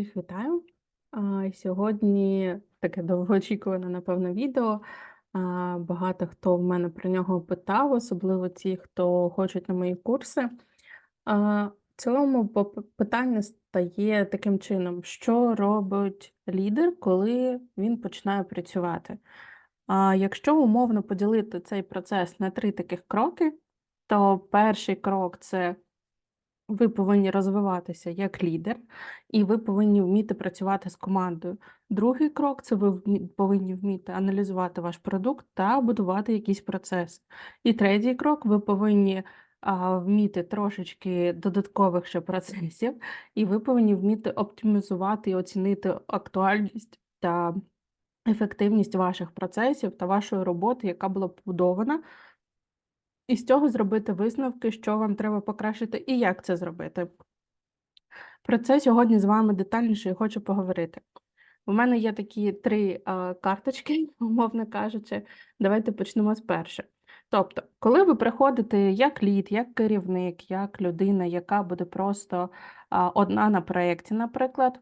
Всіх вітаю. А, Сьогодні таке довгоочікуване, напевно, відео. А, Багато хто в мене про нього питав, особливо ті, хто хочуть на мої курси. А, В цілому питання стає таким чином: що робить лідер, коли він починає працювати? А Якщо умовно поділити цей процес на три таких кроки, то перший крок це ви повинні розвиватися як лідер, і ви повинні вміти працювати з командою. Другий крок це ви повинні вміти аналізувати ваш продукт та будувати якийсь процес. І третій крок ви повинні а, вміти трошечки додаткових ще процесів, і ви повинні вміти оптимізувати і оцінити актуальність та ефективність ваших процесів та вашої роботи, яка була побудована і з цього зробити висновки, що вам треба покращити і як це зробити. Про це сьогодні з вами детальніше я хочу поговорити. У мене є такі три а, карточки, умовно кажучи. Давайте почнемо з перше. Тобто, коли ви приходите як лід, як керівник, як людина, яка буде просто а, одна на проєкті, наприклад,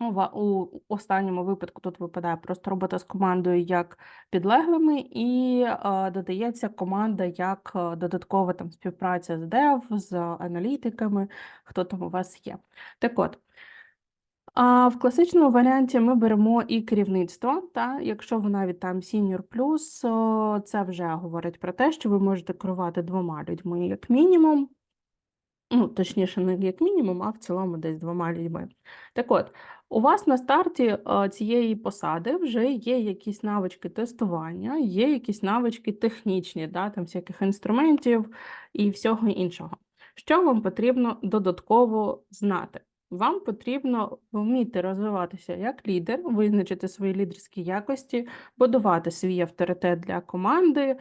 у останньому випадку тут випадає просто робота з командою як підлеглими, і е, додається команда як е, додаткова там співпраця з дев, з аналітиками, хто там у вас є. Так от, а в класичному варіанті ми беремо і керівництво, та якщо ви навіть там senior плюс, це вже говорить про те, що ви можете керувати двома людьми як мінімум. Ну, точніше, не як мінімум, а в цілому десь двома людьми. Так от, у вас на старті е, цієї посади вже є якісь навички тестування, є якісь навички технічні, да, там всяких інструментів і всього іншого. Що вам потрібно додатково знати? Вам потрібно вміти розвиватися як лідер, визначити свої лідерські якості, будувати свій авторитет для команди,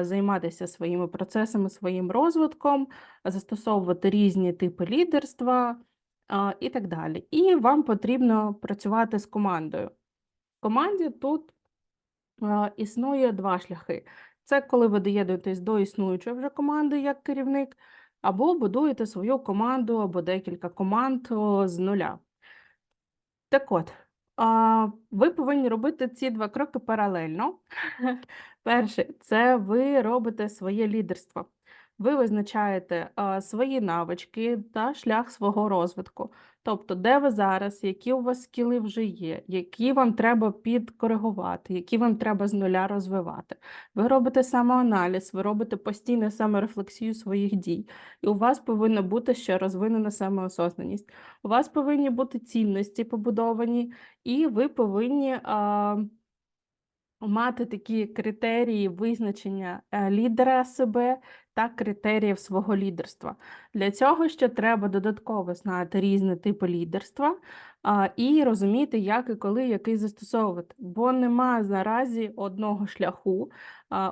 займатися своїми процесами, своїм розвитком, застосовувати різні типи лідерства і так далі. І вам потрібно працювати з командою. В команді тут існує два шляхи. Це коли ви доєднуєтесь до існуючої вже команди як керівник, або будуєте свою команду, або декілька команд з нуля. Так от, ви повинні робити ці два кроки паралельно. Перше, це ви робите своє лідерство. Ви визначаєте свої навички та шлях свого розвитку. Тобто, де ви зараз, які у вас скіли вже є, які вам треба підкоригувати, які вам треба з нуля розвивати. Ви робите самоаналіз, ви робите постійну саморефлексію своїх дій. І у вас повинна бути ще розвинена самоосознаність. У вас повинні бути цінності побудовані, і ви повинні а, мати такі критерії визначення е, лідера себе та критеріїв свого лідерства. Для цього ще треба додатково знати різні типи лідерства і розуміти, як і коли який застосовувати. Бо нема наразі одного шляху,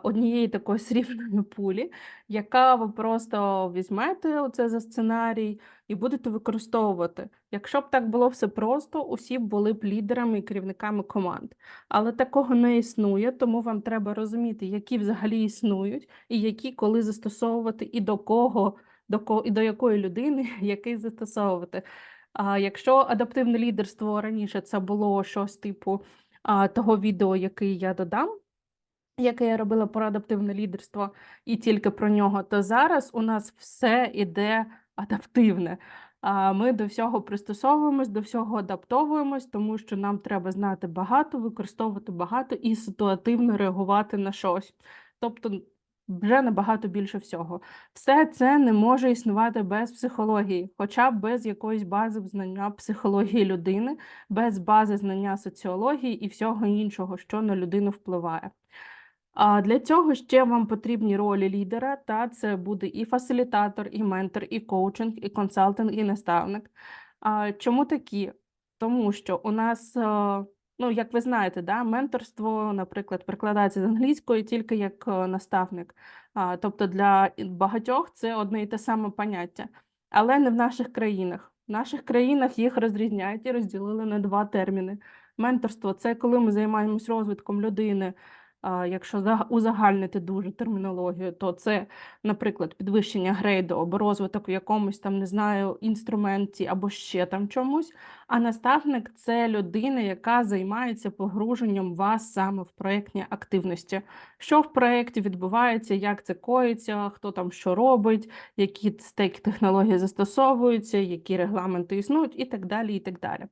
однієї такої срібної пулі, яка ви просто візьмете оце за сценарій і будете використовувати. Якщо б так було все просто, усі б були б лідерами і керівниками команд. Але такого не існує, тому вам треба розуміти, які взагалі існують, і які коли застосовувати, і до кого, до кого і до якої людини який застосовувати. А якщо адаптивне лідерство раніше це було щось типу а, того відео, який я додам, яке я робила про адаптивне лідерство, і тільки про нього, то зараз у нас все іде адаптивне. А Ми до всього пристосовуємось, до всього адаптовуємось, тому що нам треба знати багато, використовувати багато і ситуативно реагувати на щось. Тобто вже набагато більше всього. Все це не може існувати без психології, хоча б без якоїсь бази знання психології людини, без бази знання соціології і всього іншого, що на людину впливає. А для цього ще вам потрібні ролі лідера, та це буде і фасилітатор, і ментор, і коучинг, і консалтинг, і наставник. А чому такі? Тому що у нас, е, ну як ви знаєте, да, менторство, наприклад, прикладається з англійської тільки як е, наставник. А, Тобто для багатьох це одне і те саме поняття, але не в наших країнах. В наших країнах їх розрізняють і розділили на два терміни. Менторство це коли ми займаємось розвитком людини Якщо заг- узагальнити дуже термінологію, то це, наприклад, підвищення грейду або розвиток в якомусь там, не знаю, інструменті або ще там чомусь. А наставник це людина, яка займається погруженням вас саме в проєктні активності. Що в проєкті відбувається, як це коїться, хто там що робить, які стейк технології застосовуються, які регламенти існують, і так далі. і так далі.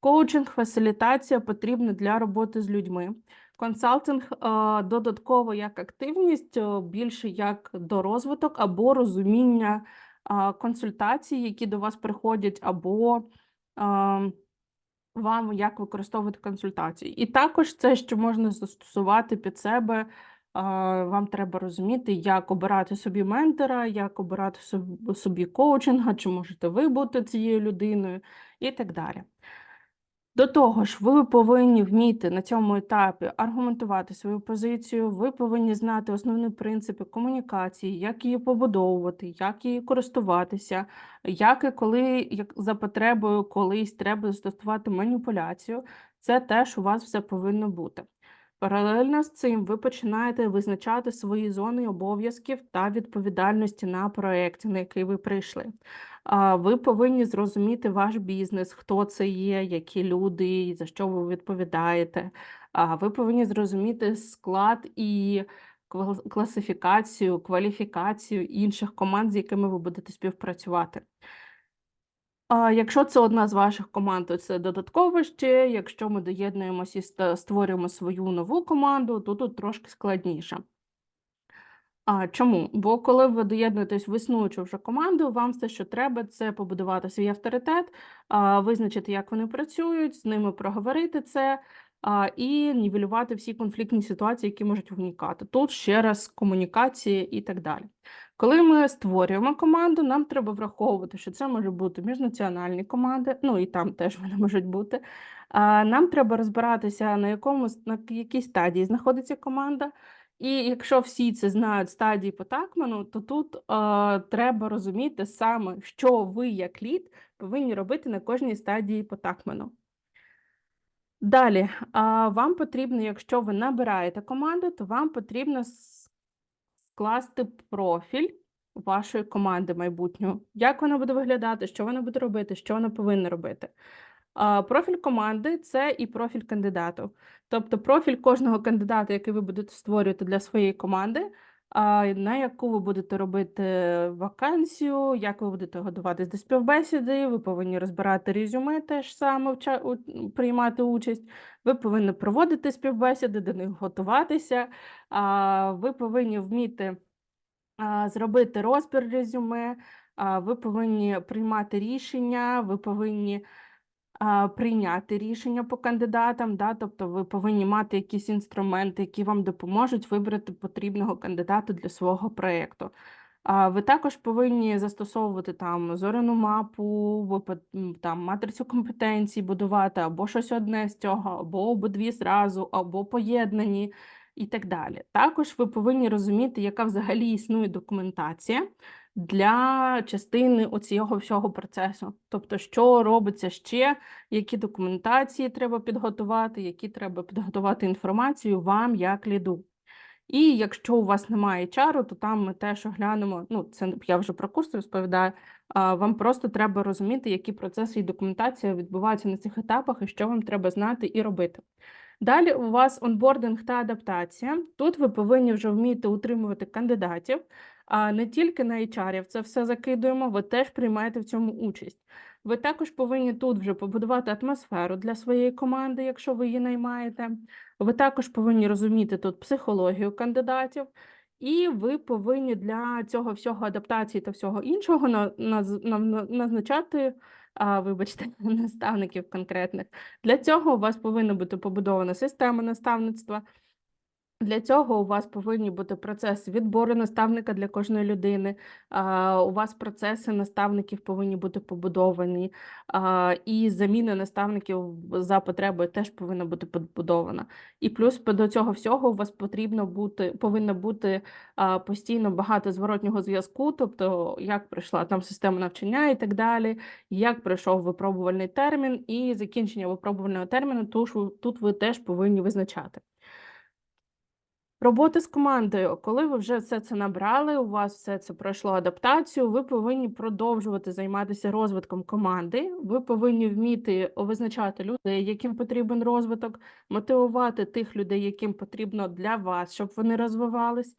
Коучинг, фасилітація потрібна для роботи з людьми. Консалтинг е, додатково як активність, е, більше як дорозвиток або розуміння е, консультацій, які до вас приходять, або вам як використовувати консультації. І також це, що можна застосувати під себе. Вам треба розуміти, як обирати собі ментора, як обирати собі коучинга, чи можете ви бути цією людиною, і так далі. До того ж, ви повинні вміти на цьому етапі аргументувати свою позицію, ви повинні знати основні принципи комунікації, як її побудовувати, як її користуватися, як і коли як за потребою колись треба застосувати маніпуляцію. Це теж у вас все повинно бути. Паралельно з цим ви починаєте визначати свої зони обов'язків та відповідальності на проєкті, на який ви прийшли. Ви повинні зрозуміти ваш бізнес, хто це є, які люди, за що ви відповідаєте. Ви повинні зрозуміти склад і класифікацію, кваліфікацію інших команд, з якими ви будете співпрацювати. А якщо це одна з ваших команд, то це додатково ще. Якщо ми доєднуємося і створюємо свою нову команду, то тут трошки складніше. А чому? Бо коли ви доєднуєтесь в існуючу вже команду, вам все, що треба, це побудувати свій авторитет, визначити, як вони працюють, з ними проговорити це і нівелювати всі конфліктні ситуації, які можуть виникати. Тут ще раз комунікація і так далі. Коли ми створюємо команду, нам треба враховувати, що це може бути міжнаціональні команди, ну і там теж вони можуть бути. Нам треба розбиратися, на якому на якій стадії знаходиться команда. І якщо всі це знають стадії по Такману, то тут е, треба розуміти саме, що ви, як лід, повинні робити на кожній стадії по Такману. Далі, вам потрібно, якщо ви набираєте команду, то вам потрібно скласти профіль вашої команди майбутнього. Як вона буде виглядати, що вона буде робити, що вона повинна робити. Профіль команди це і профіль кандидату. Тобто профіль кожного кандидата, який ви будете створювати для своєї команди, на яку ви будете робити вакансію, як ви будете готуватись до співбесіди, ви повинні розбирати резюме теж саме приймати участь. Ви повинні проводити співбесіди, до них готуватися. Ви повинні вміти зробити розбір резюме, ви повинні приймати рішення, ви повинні прийняти рішення по кандидатам, да? тобто ви повинні мати якісь інструменти, які вам допоможуть вибрати потрібного кандидата для свого проєкту. Ви також повинні застосовувати там зоряну мапу, там матрицю компетенцій будувати, або щось одне з цього, або обидві зразу, або поєднані і так далі. Також ви повинні розуміти, яка взагалі існує документація для частини оцього всього процесу. Тобто, що робиться ще, які документації треба підготувати, які треба підготувати інформацію вам як ліду. І якщо у вас немає чару, то там ми теж оглянемо. Ну, це я вже про курс розповідаю. Вам просто треба розуміти, які процеси і документація відбуваються на цих етапах, і що вам треба знати і робити. Далі у вас онбординг та адаптація. Тут ви повинні вже вміти утримувати кандидатів, а не тільки на HR це все закидуємо, ви теж приймаєте в цьому участь. Ви також повинні тут вже побудувати атмосферу для своєї команди, якщо ви її наймаєте. Ви також повинні розуміти тут психологію кандидатів, і ви повинні для цього всього адаптації та всього іншого на, на- на- назначати, а, вибачте, наставників конкретних. Для цього у вас повинна бути побудована система наставництва. Для цього у вас повинні бути процеси відбору наставника для кожної людини. У вас процеси наставників повинні бути побудовані, і заміна наставників за потребою теж повинна бути побудована. І плюс до цього всього у вас потрібно бути, повинно бути постійно багато зворотнього зв'язку, тобто як пройшла там система навчання і так далі, як пройшов випробувальний термін, і закінчення випробувального терміну, тож тут ви теж повинні визначати. Робота з командою. Коли ви вже все це набрали, у вас все це пройшло адаптацію, ви повинні продовжувати займатися розвитком команди. Ви повинні вміти визначати людей, яким потрібен розвиток, мотивувати тих людей, яким потрібно для вас, щоб вони розвивались.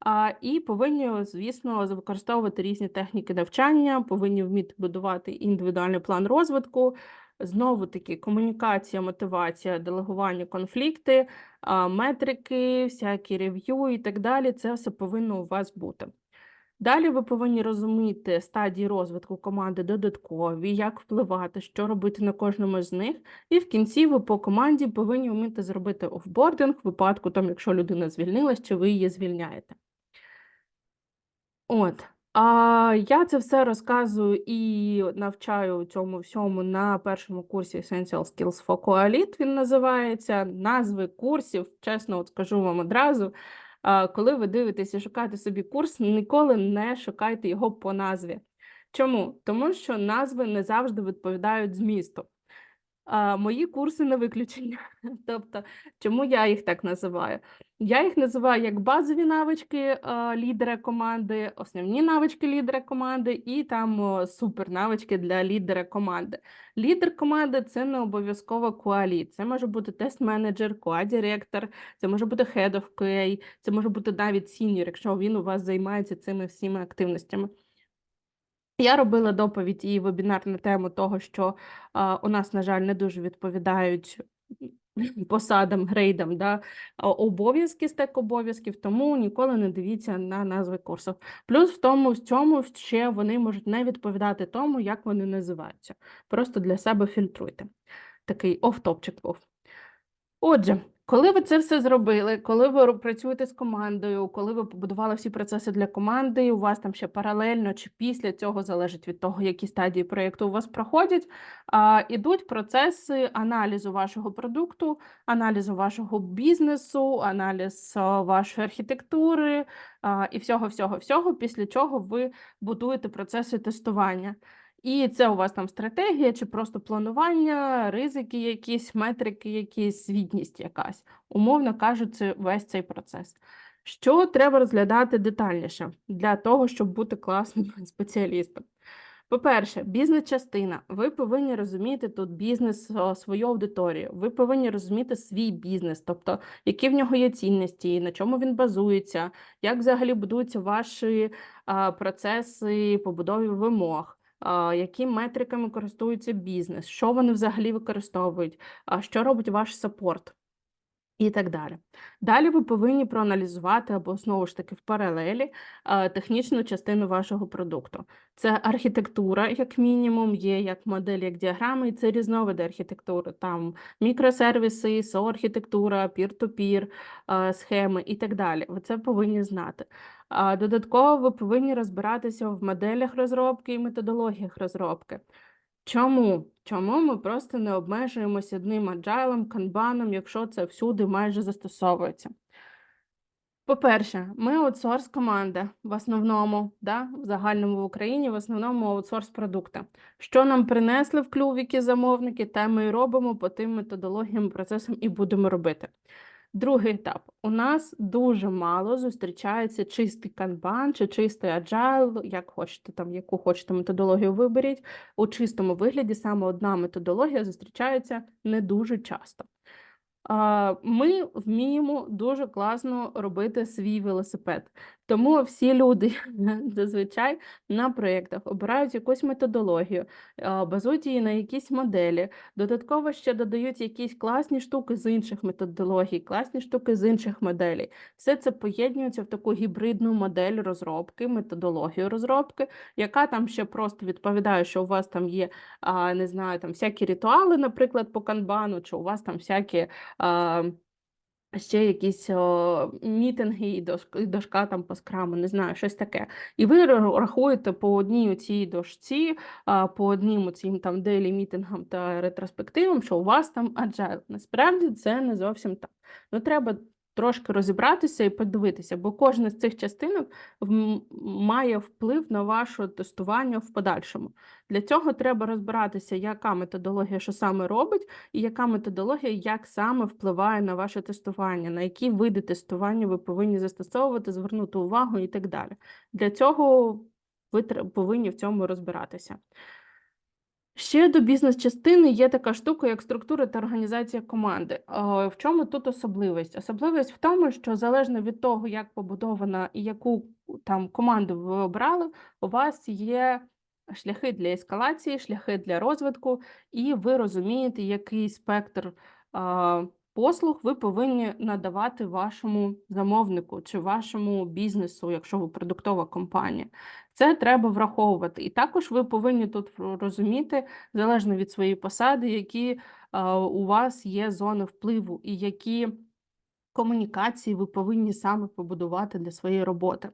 А, і повинні, звісно, використовувати різні техніки навчання, повинні вміти будувати індивідуальний план розвитку. Знову таки, комунікація, мотивація, делегування, конфлікти, метрики, всякі рев'ю і так далі. Це все повинно у вас бути. Далі ви повинні розуміти стадії розвитку команди додаткові, як впливати, що робити на кожному з них. І в кінці ви по команді повинні вміти зробити офбординг в випадку, там, якщо людина звільнилась, чи ви її звільняєте. От. А я це все розказую і навчаю цьому всьому на першому курсі Essential Skills for Coalit, він називається. Назви курсів, чесно, от скажу вам одразу. Коли ви дивитесь і шукаєте собі курс, ніколи не шукайте його по назві. Чому? Тому що назви не завжди відповідають змісту. А, Мої курси не виключення. Тобто, чому я їх так називаю? Я їх називаю як базові навички лідера команди, основні навички лідера команди і там е, супер для лідера команди. Лідер команди це не обов'язково QA Це може бути тест-менеджер, QA-директор, це може бути head of QA, це може бути навіть senior, якщо він у вас займається цими всіми активностями. Я робила доповідь і вебінар на тему того, що а, у нас, на жаль, не дуже відповідають посадам, грейдам, да, обов'язки, стек обов'язків, тому ніколи не дивіться на назви курсів. Плюс в тому, в цьому ще вони можуть не відповідати тому, як вони називаються. Просто для себе фільтруйте. Такий оф-топчик був. Отже, коли ви це все зробили, коли ви працюєте з командою, коли ви побудували всі процеси для команди, у вас там ще паралельно чи після цього залежить від того, які стадії проєкту у вас проходять, ідуть процеси аналізу вашого продукту, аналізу вашого бізнесу, аналіз вашої архітектури і всього, всього, всього, після чого ви будуєте процеси тестування. І це у вас там стратегія чи просто планування, ризики якісь, метрики, якісь, звітність якась. Умовно кажучи, весь цей процес. Що треба розглядати детальніше для того, щоб бути класним спеціалістом? По-перше, бізнес-частина. Ви повинні розуміти тут бізнес, свою аудиторію. Ви повинні розуміти свій бізнес, тобто які в нього є цінності, на чому він базується, як взагалі будуються ваші процеси побудови вимог якими метриками користується бізнес, що вони взагалі використовують, що робить ваш саппорт і так далі. Далі ви повинні проаналізувати або знову ж таки в паралелі технічну частину вашого продукту. Це архітектура, як мінімум, є як модель, як діаграми, і це різновиди архітектури. Там мікросервіси, SO-архітектура, peer-to-peer схеми і так далі. Ви це повинні знати. Додатково ви повинні розбиратися в моделях розробки і методологіях розробки. Чому? Чому ми просто не обмежуємося одним аджайлом, канбаном, якщо це всюди майже застосовується? По-перше, ми аутсорс команда в основному, да, в загальному в Україні, в основному аутсорс продукти. Що нам принесли в клювіки замовники, те ми і робимо по тим методологіям, процесам і будемо робити. Другий етап. У нас дуже мало зустрічається чистий канбан чи чистий аджайл, як хочете, там, яку хочете методологію виберіть. У чистому вигляді саме одна методологія зустрічається не дуже часто. Ми вміємо дуже класно робити свій велосипед. Тому всі люди зазвичай на проєктах обирають якусь методологію, базують її на якісь моделі. Додатково ще додають якісь класні штуки з інших методологій, класні штуки з інших моделей. Все це поєднується в таку гібридну модель розробки, методологію розробки, яка там ще просто відповідає, що у вас там є, не знаю, там всякі ритуали, наприклад, по канбану, чи у вас там всякі. Ще якісь о, мітинги і дошка, і дошка там по скраму, не знаю, щось таке. І ви ра- рахуєте по одній цій дошці, а, по одним цим там дейлі мітингам та ретроспективам, що у вас там agile. Насправді це не зовсім так. Ну, треба трошки розібратися і подивитися, бо кожна з цих частинок має вплив на ваше тестування в подальшому. Для цього треба розбиратися, яка методологія що саме робить, і яка методологія як саме впливає на ваше тестування, на які види тестування ви повинні застосовувати, звернути увагу і так далі. Для цього ви повинні в цьому розбиратися. Ще до бізнес-частини є така штука, як структура та організація команди. Е, В чому тут особливість? Особливість в тому, що залежно від того, як побудована і яку там команду ви обрали, у вас є шляхи для ескалації, шляхи для розвитку, і ви розумієте, який спектр е, послуг ви повинні надавати вашому замовнику чи вашому бізнесу, якщо ви продуктова компанія. Це треба враховувати. І також ви повинні тут розуміти, залежно від своєї посади, які а, у вас є зони впливу і які комунікації ви повинні саме побудувати для своєї роботи.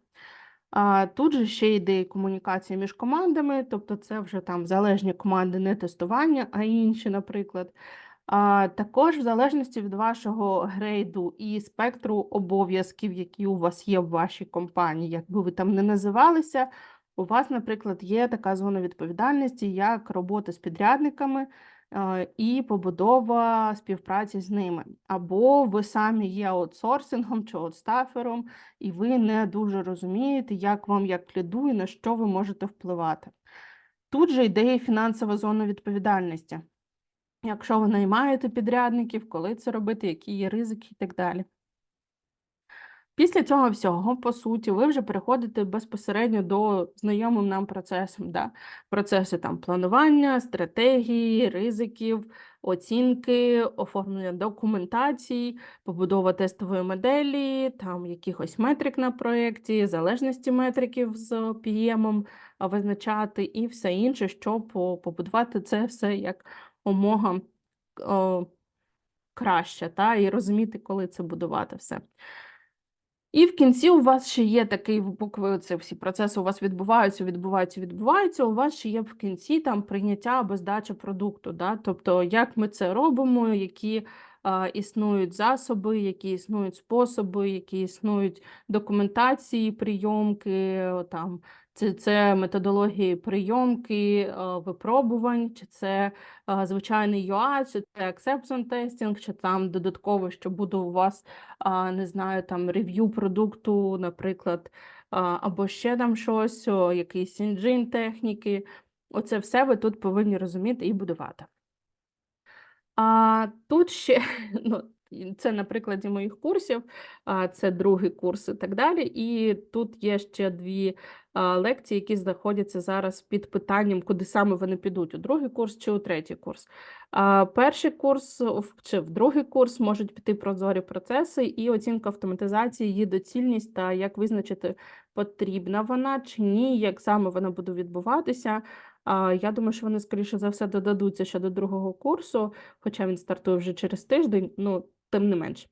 Тут же ще йде комунікація між командами, тобто це вже там залежні команди не тестування, а інші, наприклад. Також в залежності від вашого грейду і спектру обов'язків, які у вас є в вашій компанії, як би ви там не називалися, у вас, наприклад, є така зона відповідальності, як робота з підрядниками е, і побудова співпраці з ними. Або ви самі є аутсорсингом чи аутстафером, і ви не дуже розумієте, як вам як ліду і на що ви можете впливати. Тут же йде фінансова зона відповідальності. Якщо ви наймаєте підрядників, коли це робити, які є ризики і так далі. Після цього всього, по суті, ви вже переходите безпосередньо до знайомим нам процесам. Да? Процеси там планування, стратегії, ризиків, оцінки, оформлення документацій, побудова тестової моделі, там якихось метрик на проєкті, залежності метриків з PM визначати і все інше, щоб побудувати це все як умога о, краще, та, і розуміти, коли це будувати все. І в кінці у вас ще є такий, поки це всі процеси у вас відбуваються, відбуваються, відбуваються, у вас ще є в кінці там прийняття або здача продукту. Да? Тобто, як ми це робимо, які а, існують засоби, які існують способи, які існують документації, прийомки, там, це, це методології прийомки, випробувань, чи це звичайний UA, чи це acceptance testing, чи там додатково, що буде у вас не знаю, там рев'ю продукту, наприклад, або ще там щось, якийсь інжин техніки. Оце все ви тут повинні розуміти і будувати. А тут ще, ну, це на прикладі моїх курсів, це другий курс і так далі. І тут є ще дві лекції, які знаходяться зараз під питанням, куди саме вони підуть: у другий курс чи у третій курс. Перший курс чи в другий курс можуть піти прозорі процеси і оцінка автоматизації, її доцільність та як визначити, потрібна вона чи ні, як саме вона буде відбуватися. Я думаю, що вони, скоріше за все, додадуться ще до другого курсу, хоча він стартує вже через тиждень, ну, тим не менш.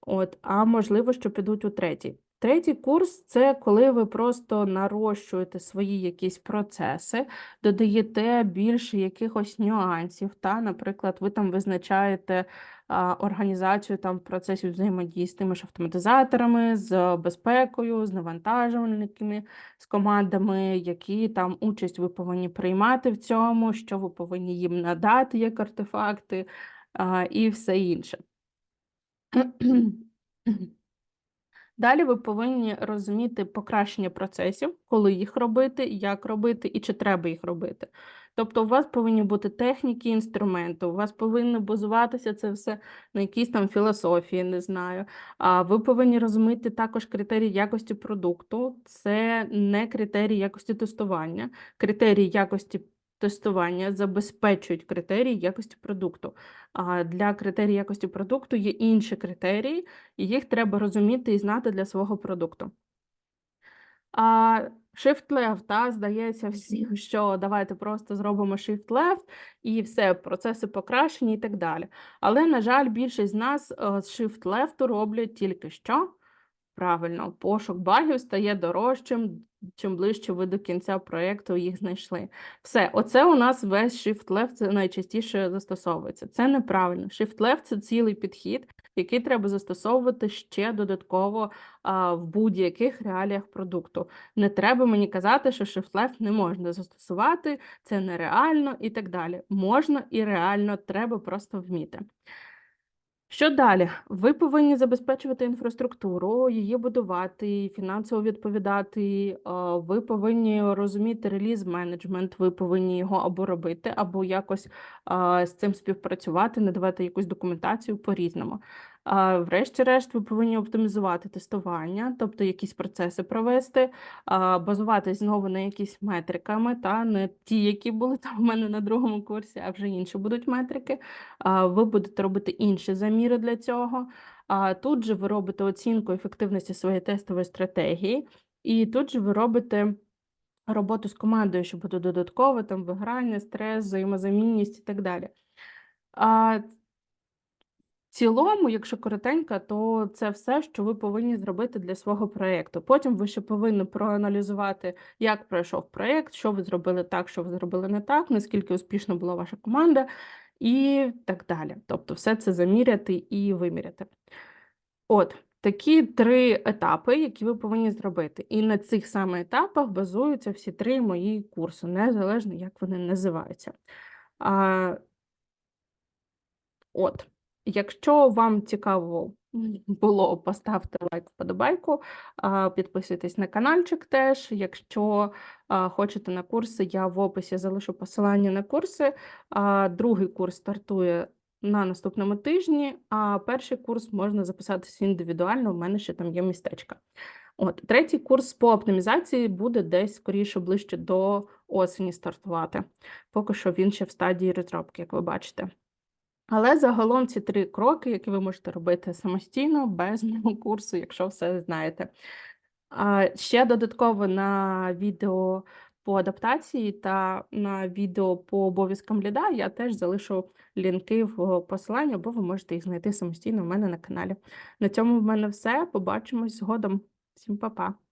От, а можливо, що підуть у третій. Третій курс це коли ви просто нарощуєте свої якісь процеси, додаєте більше якихось нюансів. Та, наприклад, ви там визначаєте а, організацію там процесів взаємодії з тими ж автоматизаторами, з безпекою, з навантажувальниками, з командами, які там участь ви повинні приймати в цьому, що ви повинні їм надати як артефакти а, і все інше. Далі ви повинні розуміти покращення процесів, коли їх робити, як робити і чи треба їх робити. Тобто, у вас повинні бути техніки, інструменти, у вас повинно базуватися це все на якійсь там філософії, не знаю. А ви повинні розуміти також критерії якості продукту. Це не критерії якості тестування. Критерії якості тестування забезпечують критерії якості продукту. А для критерій якості продукту є інші критерії, і їх треба розуміти і знати для свого продукту. А Shift Left, та, здається всім, що давайте просто зробимо Shift Left і все, процеси покращені і так далі. Але, на жаль, більшість з нас е, з Shift Left роблять тільки що. Правильно, пошук багів стає дорожчим, чим ближче ви до кінця проєкту їх знайшли. Все, оце у нас весь Shift Left це найчастіше застосовується. Це неправильно. Shift Left – це цілий підхід, який треба застосовувати ще додатково а, в будь-яких реаліях продукту. Не треба мені казати, що Shift Left не можна застосувати, це нереально і так далі. Можна і реально, треба просто вміти. Що далі? Ви повинні забезпечувати інфраструктуру, її будувати, фінансово відповідати. Ви повинні розуміти реліз-менеджмент, ви повинні його або робити, або якось з цим співпрацювати, надавати якусь документацію по-різному. А, Врешті-решт, ви повинні оптимізувати тестування, тобто якісь процеси провести, базуватись знову на якісь метриками, та не ті, які були там у мене на другому курсі, а вже інші будуть метрики. Ви будете робити інші заміри для цього. А тут же ви робите оцінку ефективності своєї тестової стратегії, і тут же ви робите роботу з командою, що буде додатково, там виграння, стрес, взаємозамінність і так далі. А в цілому, якщо коротенько, то це все, що ви повинні зробити для свого проєкту. Потім ви ще повинні проаналізувати, як пройшов проєкт, що ви зробили так, що ви зробили не так, наскільки успішно була ваша команда, і так далі. Тобто, все це заміряти і виміряти. От такі три етапи, які ви повинні зробити. І на цих саме етапах базуються всі три мої курси, незалежно як вони називаються. А, От, якщо вам цікаво було, поставте лайк, вподобайку, підписуйтесь на каналчик теж. Якщо хочете на курси, я в описі залишу посилання на курси. Другий курс стартує на наступному тижні, а перший курс можна записатися індивідуально, у мене ще там є містечка. От, третій курс по оптимізації буде десь скоріше ближче до осені стартувати. Поки що він ще в стадії розробки, як ви бачите. Але загалом ці три кроки, які ви можете робити самостійно, без мого курсу, якщо все знаєте. Ще додатково на відео по адаптації та на відео по обов'язкам ліда я теж залишу лінки в посиланні, або ви можете їх знайти самостійно у мене на каналі. На цьому в мене все. Побачимось згодом. Всім па-па!